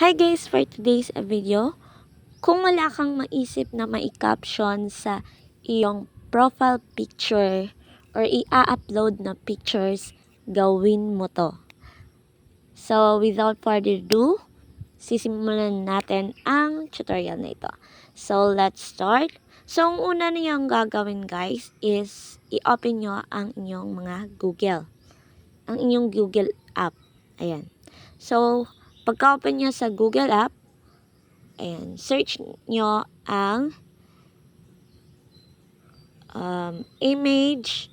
Hi guys, for today's video, kung wala kang maisip na mai-caption sa iyong profile picture or i-upload na pictures, gawin mo to. So, without further ado, sisimulan natin ang tutorial na ito. So, let's start. So, ang una niyong gagawin guys is i-open nyo ang inyong mga Google. Ang inyong Google app. Ayan. So, pagka-open nyo sa Google app, ayan, search nyo ang um, image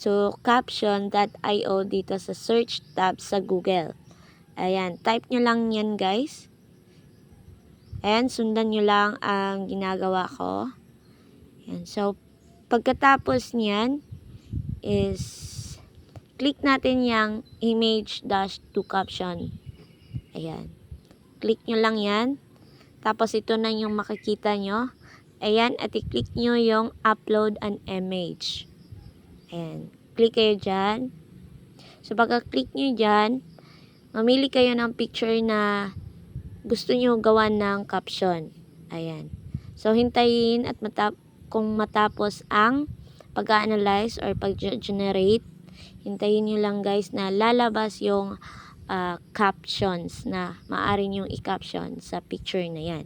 to caption.io dito sa search tab sa Google. Ayan, type nyo lang yan guys. Ayan, sundan nyo lang ang ginagawa ko. Ayan, so, pagkatapos niyan is click natin yung image dash to caption. Ayan. Click nyo lang yan. Tapos ito na yung makikita nyo. Ayan, at i-click nyo yung upload an image. Ayan. Click kayo dyan. So, pagka-click nyo dyan, mamili kayo ng picture na gusto nyo gawan ng caption. Ayan. So, hintayin at matap kung matapos ang pag-analyze or pag-generate, hintayin nyo lang guys na lalabas yung uh, captions na maaari nyong i-caption sa picture na yan.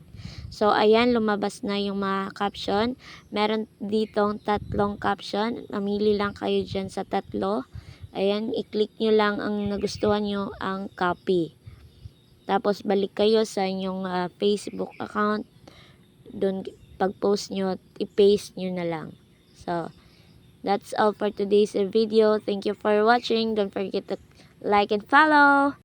So, ayan, lumabas na yung mga caption. Meron ditong tatlong caption. Mamili lang kayo dyan sa tatlo. Ayan, i-click nyo lang ang nagustuhan nyo ang copy. Tapos, balik kayo sa inyong uh, Facebook account. Doon, pag-post nyo, i-paste nyo na lang. So, that's all for today's video. Thank you for watching. Don't forget to like and follow.